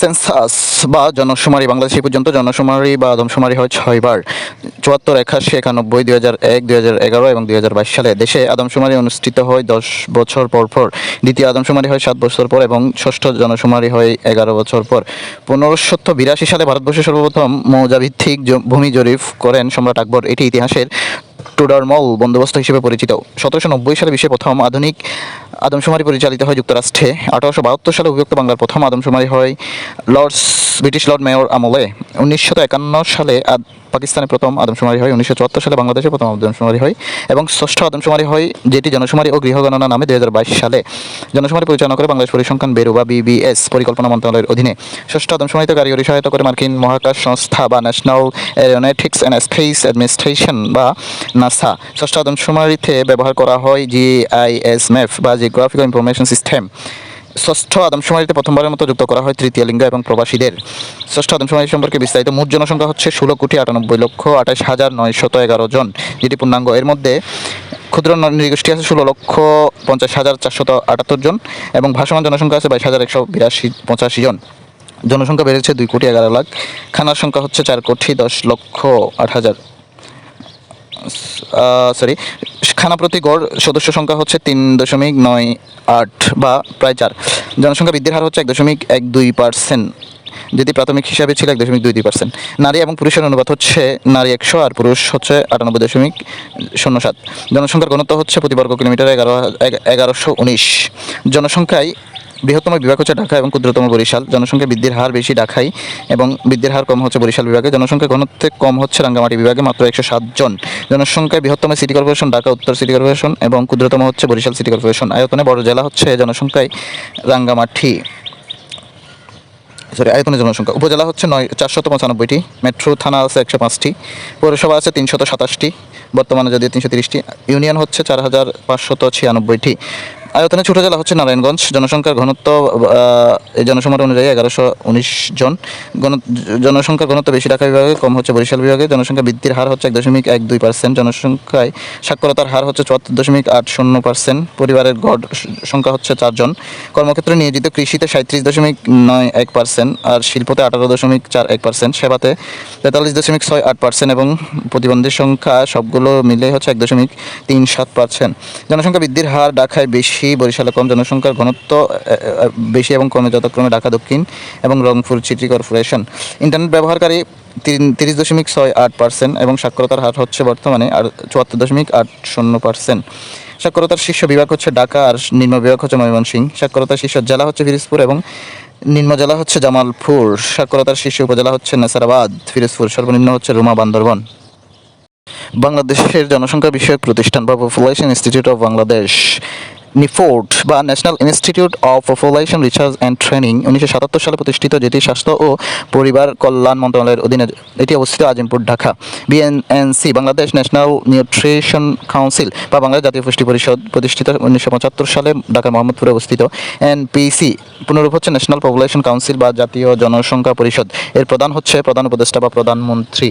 Census বা জনশুমারি বাংলাদেশ পর্যন্ত জনশুমারি বা আদমশুমারি হয় ছয়বার। চুয়াত্তর, একাশি, একানব্বই, দুই হাজার এক, দুই হাজার এগারো এবং দুই হাজার বাইশ সালে দেশে আদমশুমারি অনুষ্ঠিত হয় দশ বছর পর পর। দ্বিতীয় আদমশুমারি হয় সাত বছর পর এবং ষষ্ঠ জনশুমারি হয় এগারো বছর পর। পনেরোশো বিরাশি সালে ভারতবর্ষে সর্বপ্রথম মৌজাভিত্তিক ভূমি জরিপ করেন সম্রাট আকবর। এটি ইতিহাসের টুডারমল বন্দোবস্ত হিসেবে পরিচিত। সতেরোশো নব্বই সালে বিশ্বের প্রথম আধুনিক আদমশুমারি পরিচালিত হয় যুক্তরাষ্ট্রে। আঠারোশো বাহাত্তর সালে অভিযুক্ত বাংলার প্রথম আদমশুমারি হয় লর্ডস, ব্রিটিশ লর্ড মেয়র আমলে। উনিশশো একান্ন সালে পাকিস্তানে প্রথম আদমশুমারি হয়। উনিশশো চুয়াত্তর সালে বাংলাদেশে প্রথম আদমশুমারি হয়। এবং ষষ্ঠ আদমশুমারি হয়, যেটি জনশুমারি ও গৃহগণনা নামে দু হাজার বাইশ সালে। জনশুমারি পরিচালনা করে বাংলাদেশ পরিসংখ্যান ব্যুরো বা বিবিএস পরিকল্পনা মন্ত্রণালয়ের অধীনে। ষষ্ঠ আদমশুমারিতে কারিগরি সহায়তা করে মার্কিন মহাকাশ সংস্থা বা national aeronautics and space administration বা নাসা। ষষ্ঠ আদমশুমারিতে ব্যবহার করা হয় জিআইএসএমএফ বা জিওগ্রাফিক্যাল ইনফরমেশন সিস্টেম ষষ্ঠ আদমশুমারিতে প্রথমবারের মতো যুক্ত করা হয় তৃতীয় লিঙ্গ এবং প্রবাসীদের। ষষ্ঠ আদমশুমারি সম্পর্কে বিস্তারিত, মোট জনসংখ্যা হচ্ছে ষোলো কোটি আটানব্বই লক্ষ আঠাশ হাজার নয়শত এগারো জন। যেটি পূর্ণাঙ্গ, এর মধ্যে ক্ষুদ্র নৃগোষ্ঠী আছে ষোলো লক্ষ পঞ্চাশ হাজার চারশত আটাত্তর জন এবং ভাসমান জনসংখ্যা আছে বাইশ হাজার একশো বিরাশি, পঁচাশি জন। জনসংখ্যা বেড়েছে দুই কোটি এগারো লাখ। খানার সংখ্যা হচ্ছে চার কোটি দশ লক্ষ আট হাজার সরি খানা প্রতি গড় সদস্য সংখ্যা হচ্ছে তিন দশমিক নয় আট বা প্রায় চার। জনসংখ্যা বৃদ্ধির হার হচ্ছে এক দশমিক এক দুই পার্সেন্ট। যেটি প্রাথমিক হিসাবে ছিল এক দশমিক দুই দুই পার্সেন্ট। নারী এবং পুরুষের অনুপাত হচ্ছে নারী একশো আর পুরুষ হচ্ছে আটানব্বই দশমিক শূন্য সাত। জনসংখ্যার ঘনত্ব হচ্ছে প্রতি বর্গ কিলোমিটার এগারো, এগারোশো উনিশ। জনসংখ্যায় বৃহত্তম বিভাগ হচ্ছে ঢাকা এবং ক্ষুদ্রতম বরিশাল। জনসংখ্যা বৃদ্ধির হার বেশি ঢাকায় এবং বৃদ্ধির হার কম হচ্ছে বরিশাল বিভাগে। জনসংখ্যা ঘনত্বে কম হচ্ছে রাঙ্গামাটি বিভাগে মাত্র একশো সাত জন। জনসংখ্যায় বৃহত্তম সিটি কর্পোরেশন ঢাকা, উত্তর সিটি কর্পোরেশন এবং ক্ষুদ্রতম হচ্ছে বরিশাল সিটি কর্পোরেশন। আয়তনে বড় জেলা হচ্ছে জনসংখ্যায় রাঙ্গামাটি। সরি আয়তনের জনসংখ্যা। উপজেলা হচ্ছে নয়, চারশত পঁচানব্বইটি। মেট্রো থানা আছে একশো পাঁচটি। পৌরসভা আছে তিনশত সাতাশটি। বর্তমানে যদিও তিনশো তিরিশটি। ইউনিয়ন হচ্ছে চার হাজার পাঁচশত ছিয়ানব্বইটি। আয়তনে ছোট জেলা হচ্ছে নারায়ণগঞ্জ। জনসংখ্যার ঘনত্ব এই জনসংখ্যা অনুযায়ী এগারোশো উনিশ জন। গণ জনসংখ্যার ঘনত্ব বেশি ঢাকা বিভাগে কম হচ্ছে বরিশাল বিভাগে। জনসংখ্যা বৃদ্ধির হার হচ্ছে এক দশমিক এক দুই পার্সেন্ট। জনসংখ্যায় সাক্ষরতার হার হচ্ছে চুয়াত্তর দশমিক আট শূন্য পার্সেন্ট। পরিবারের গড় সংখ্যা হচ্ছে চারজন কর্মক্ষেত্রে নিয়োজিত কৃষিতে সাঁত্রিশ দশমিক নয় এক পার্সেন্ট আর শিল্পতে আঠারো দশমিক চার এক পার্সেন্ট। সেবাতে তেতাল্লিশ দশমিক ছয় আট পার্সেন্ট এবং প্রতিবন্ধীর সংখ্যা সবগুলো মিলে হচ্ছে এক দশমিক তিন সাত পার্সেন্ট। জনসংখ্যা বৃদ্ধির হার ঢাকায় বেশি বরিশালে কম জনসংখ্যার ঘনত্ব বেশি এবং কমে যথাক্রমে ঢাকা দক্ষিণ এবং রংপুর সিটি কর্পোরেশন। ইন্টারনেট ব্যবহারকারী তিরিশ দশমিক ছয় আট পার্সেন্ট এবং সাক্ষরতার হার হচ্ছে বর্তমানে আর চুয়াত্তর দশমিক আট শূন্য পার্সেন্ট। সাক্ষরতার শীর্ষ বিভাগ হচ্ছে ঢাকা আর নিম্ন বিভাগ হচ্ছে ময়মনসিংহ। সাক্ষরতার শীর্ষ জেলা হচ্ছে ফিরোজপুর এবং নিম্ন জেলা হচ্ছে জামালপুর। সাক্ষরতার শীর্ষ উপজেলা হচ্ছে নেসারাবাদ, ফিরোজপুর। সর্বনিম্ন হচ্ছে রুমা, বান্দরবন। বাংলাদেশের জনসংখ্যা বিষয়ক প্রতিষ্ঠান বা population institute of Bangladesh. NIPORT বা national institute of population research and training উনিশশো সাতাত্তর সালে প্রতিষ্ঠিত যেটি স্বাস্থ্য ও পরিবার কল্যাণ মন্ত্রণালয়ের অধীনে এটি অবস্থিত Azimpur, Dhaka. BNNC Bangladesh national nutrition council বা বাংলাদেশ জাতীয় পুষ্টি পরিষদ প্রতিষ্ঠিত উনিশশো পঁচাত্তর সালে ঢাকার মোহাম্মদপুরে অবস্থিত। এনপিসি পুনরূপ হচ্ছে ন্যাশনাল পপুলেশন কাউন্সিল বা জাতীয় জনসংখ্যা পরিষদ। এর প্রধান হচ্ছে প্রধান উপদেষ্টা বা প্রধানমন্ত্রী।